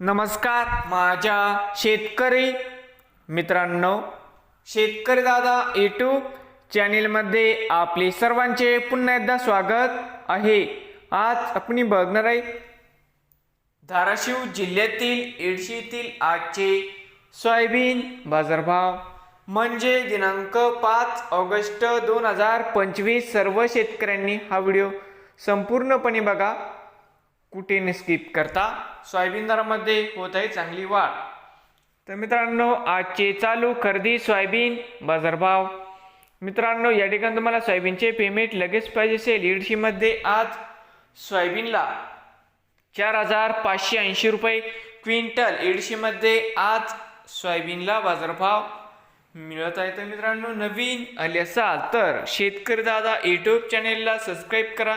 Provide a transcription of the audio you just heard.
नमस्कार माझ्या शेतकरी मित्रांनो शेतकरी दादा यूट्यूब चॅनेलमध्ये आपले सर्वांचे पुन्हा एकदा स्वागत आहे. आज आपण बघणार आहे धाराशिव जिल्ह्यातील येडशीतील आजचे सोयाबीन बाजारभाव. म्हणजे दिनांक पाच ऑगस्ट दोन हजार पंचवीस सर्व शेतकऱ्यांनी हा व्हिडिओ संपूर्णपणे बघा. कुठे स्किप करता सोयाबीन दरामध्ये होत आहे चांगली वाढ. तर मित्रांनो आजचे चालू खरेदी सोयाबीन बाजारभाव मित्रांनो या ठिकाणी तुम्हाला सोयाबीनचे पेमेंट लगेच पाहिजे असेल. ईडशीमध्ये आज सोयाबीनला चार हजार पाचशे ऐंशी रुपये क्विंटल. एडशीमध्ये आज सोयाबीनला बाजारभाव मिळत आहे. तर मित्रांनो नवीन आले असाल तर शेतकरी दादा यूट्यूब चॅनेलला सबस्क्राईब करा.